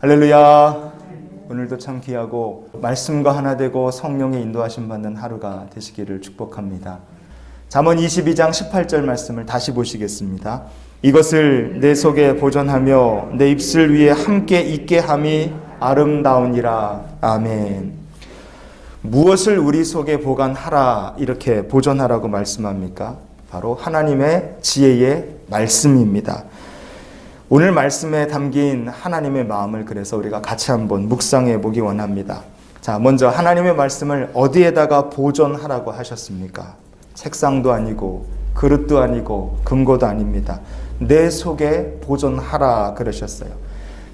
할렐루야. 오늘도 참 귀하고 말씀과 하나 되고 성령의 인도하심 받는 하루가 되시기를 축복합니다. 잠언 22장 18절 말씀을 다시 보시겠습니다. 이것을 내 속에 보존하며 내 입술 위에 함께 있게 함이 아름다우니라. 아멘. 무엇을 우리 속에 보관하라 이렇게 보존하라고 말씀합니까? 바로 하나님의 지혜의 말씀입니다. 오늘 말씀에 담긴 하나님의 마음을 그래서 우리가 같이 한번 묵상해 보기 원합니다. 자, 먼저 하나님의 말씀을 어디에다가 보존하라고 하셨습니까? 책상도 아니고 그릇도 아니고 금고도 아닙니다. 내 속에 보존하라 그러셨어요.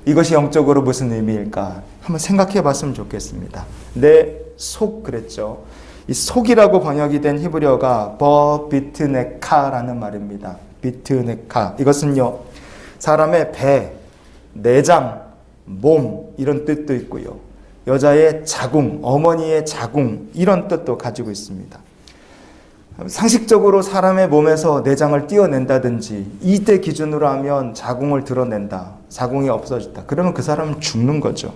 이것이 영적으로 무슨 의미일까? 한번 생각해 봤으면 좋겠습니다. 내 속 그랬죠. 이 속이라고 번역이 된 히브리어가 버비트네카라는 말입니다. 비트네카. 이것은요. 사람의 배, 내장, 몸 이런 뜻도 있고요. 여자의 자궁, 어머니의 자궁 이런 뜻도 가지고 있습니다. 상식적으로 사람의 몸에서 내장을 띄어낸다든지 이때 기준으로 하면 자궁을 드러낸다. 자궁이 없어졌다. 그러면 그 사람은 죽는 거죠.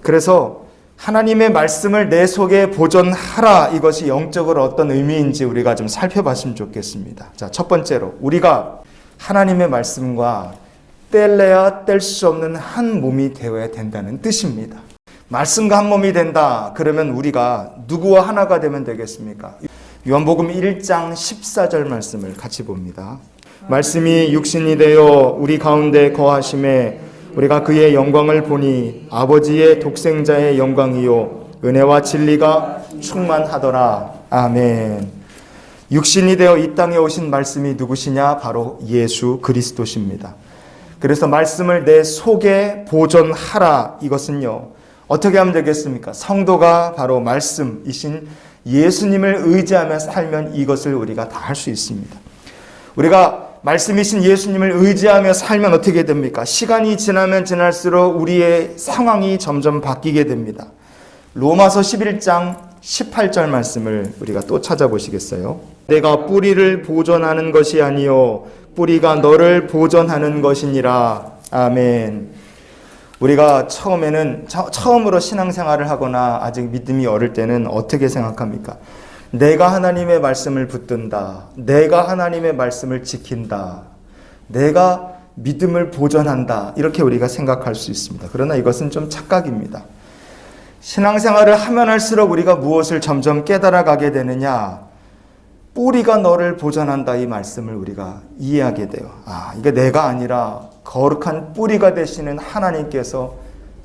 그래서 하나님의 말씀을 내 속에 보존하라 이것이 영적으로 어떤 의미인지 우리가 좀 살펴봤으면 좋겠습니다. 자, 첫 번째로 우리가 하나님의 말씀과 뗄래야 뗄 수 없는 한 몸이 되어야 된다는 뜻입니다. 말씀과 한 몸이 된다. 그러면 우리가 누구와 하나가 되면 되겠습니까? 요한복음 1장 14절 말씀을 같이 봅니다. 말씀이 육신이 되어 우리 가운데 거하심에 우리가 그의 영광을 보니 아버지의 독생자의 영광이요 은혜와 진리가 충만하더라. 아멘. 육신이 되어 이 땅에 오신 말씀이 누구시냐? 바로 예수 그리스도십니다. 그래서 말씀을 내 속에 보존하라. 이것은요. 어떻게 하면 되겠습니까? 성도가 바로 말씀이신 예수님을 의지하며 살면 이것을 우리가 다 할 수 있습니다. 우리가 말씀이신 예수님을 의지하며 살면 어떻게 됩니까? 시간이 지나면 지날수록 우리의 상황이 점점 바뀌게 됩니다. 로마서 11장 18절 말씀을 우리가 또 찾아보시겠어요? 내가 뿌리를 보존하는 것이 아니요 뿌리가 너를 보존하는 것이니라. 아멘. 우리가 처음에는 처음으로 신앙생활을 하거나 아직 믿음이 어릴 때는 어떻게 생각합니까? 내가 하나님의 말씀을 붙든다. 내가 하나님의 말씀을 지킨다. 내가 믿음을 보존한다. 이렇게 우리가 생각할 수 있습니다. 그러나 이것은 좀 착각입니다. 신앙생활을 하면 할수록 우리가 무엇을 점점 깨달아가게 되느냐? 뿌리가 너를 보존한다 이 말씀을 우리가 이해하게 돼요. 아, 이게 내가 아니라 거룩한 뿌리가 되시는 하나님께서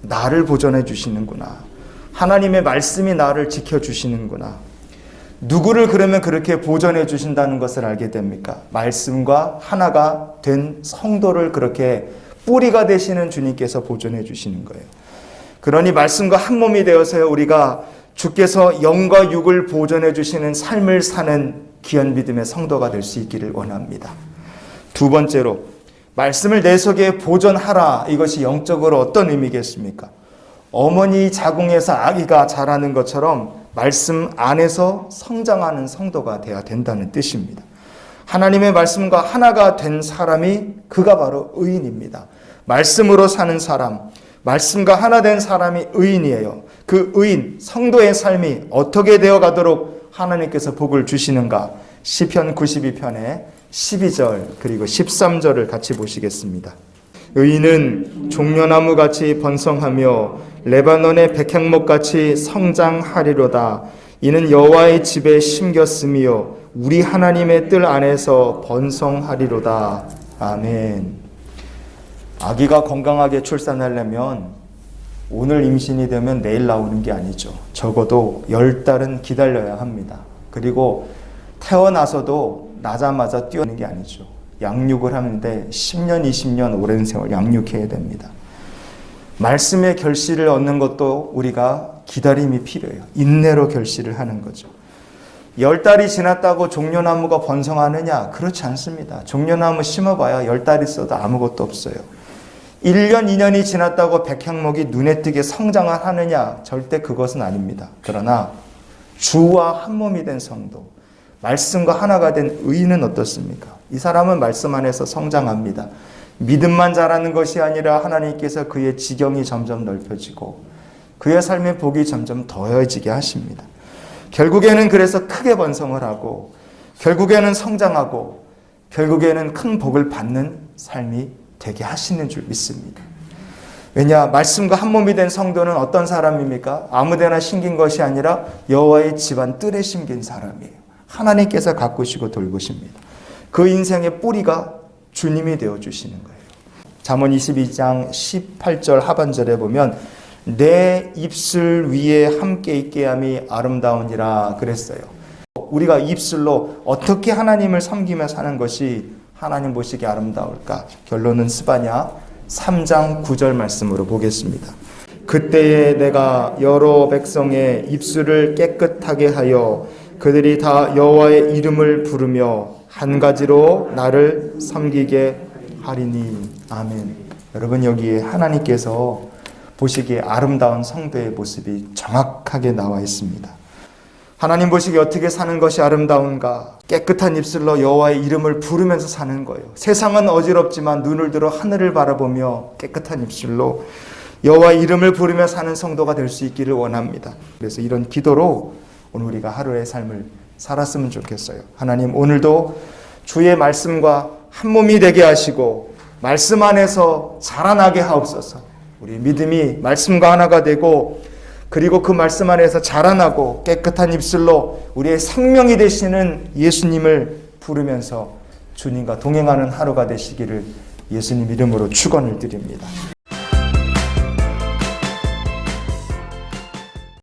나를 보존해 주시는구나. 하나님의 말씀이 나를 지켜 주시는구나. 누구를 그러면 그렇게 보존해 주신다는 것을 알게 됩니까? 말씀과 하나가 된 성도를 그렇게 뿌리가 되시는 주님께서 보존해 주시는 거예요. 그러니 말씀과 한 몸이 되어서 우리가 주께서 영과 육을 보존해 주시는 삶을 사는 귀한 믿음의 성도가 될 수 있기를 원합니다. 두 번째로 말씀을 내 속에 보존하라. 이것이 영적으로 어떤 의미겠습니까? 어머니 자궁에서 아기가 자라는 것처럼 말씀 안에서 성장하는 성도가 되어야 된다는 뜻입니다. 하나님의 말씀과 하나가 된 사람이 그가 바로 의인입니다. 말씀으로 사는 사람, 말씀과 하나 된 사람이 의인이에요. 그 의인, 성도의 삶이 어떻게 되어 가도록 하나님께서 복을 주시는가? 시편 92편에 12절 그리고 13절을 같이 보시겠습니다. 의인은 종려나무 같이 번성하며 레바논의 백향목 같이 성장하리로다. 이는 여호와의 집에 심겼으며 우리 하나님의 뜰 안에서 번성하리로다. 아멘. 아기가 건강하게 출산하려면 오늘 임신이 되면 내일 나오는 게 아니죠. 적어도 열 달은 기다려야 합니다. 그리고 태어나서도 나자마자 뛰어는 게 아니죠. 양육을 하는데 10년, 20년 오랜 세월 양육해야 됩니다. 말씀의 결실을 얻는 것도 우리가 기다림이 필요해요. 인내로 결실을 하는 거죠. 열 달이 지났다고 종려나무가 번성하느냐? 그렇지 않습니다. 종려나무 심어봐야 열 달 있어도 아무것도 없어요. 1년, 2년이 지났다고 백향목이 눈에 띄게 성장을 하느냐? 절대 그것은 아닙니다. 그러나 주와 한 몸이 된 성도, 말씀과 하나가 된 의인은 어떻습니까? 이 사람은 말씀 안에서 성장합니다. 믿음만 자라는 것이 아니라 하나님께서 그의 지경이 점점 넓혀지고 그의 삶의 복이 점점 더해지게 하십니다. 결국에는 그래서 크게 번성을 하고 결국에는 성장하고 결국에는 큰 복을 받는 삶이 되게 하시는 줄 믿습니다. 왜냐 말씀과 한 몸이 된 성도는 어떤 사람입니까? 아무데나 심긴 것이 아니라 여호와의 집안 뜰에 심긴 사람이에요. 하나님께서 가꾸시고 돌보십니다. 그 인생의 뿌리가 주님이 되어 주시는 거예요. 잠언 22장 18절 하반절에 보면 내 입술 위에 함께 있게 함이 아름다우니라 그랬어요. 우리가 입술로 어떻게 하나님을 섬기며 사는 것이 하나님 보시기에 아름다울까? 결론은 스바냐 3장 9절 말씀으로 보겠습니다. 그때에 내가 여러 백성의 입술을 깨끗하게 하여 그들이 다 여호와의 이름을 부르며 한 가지로 나를 섬기게 하리니 아멘. 여러분 여기에 하나님께서 보시기에 아름다운 성도의 모습이 정확하게 나와 있습니다. 하나님 보시기에 어떻게 사는 것이 아름다운가? 깨끗한 입술로 여호와의 이름을 부르면서 사는 거예요. 세상은 어지럽지만 눈을 들어 하늘을 바라보며 깨끗한 입술로 여호와의 이름을 부르며 사는 성도가 될 수 있기를 원합니다. 그래서 이런 기도로 오늘 우리가 하루의 삶을 살았으면 좋겠어요. 하나님 오늘도 주의 말씀과 한 몸이 되게 하시고 말씀 안에서 자라나게 하옵소서. 우리 믿음이 말씀과 하나가 되고 그리고 그 말씀 안에서 자라나고 깨끗한 입술로 우리의 생명이 되시는 예수님을 부르면서 주님과 동행하는 하루가 되시기를 예수님 이름으로 축원을 드립니다.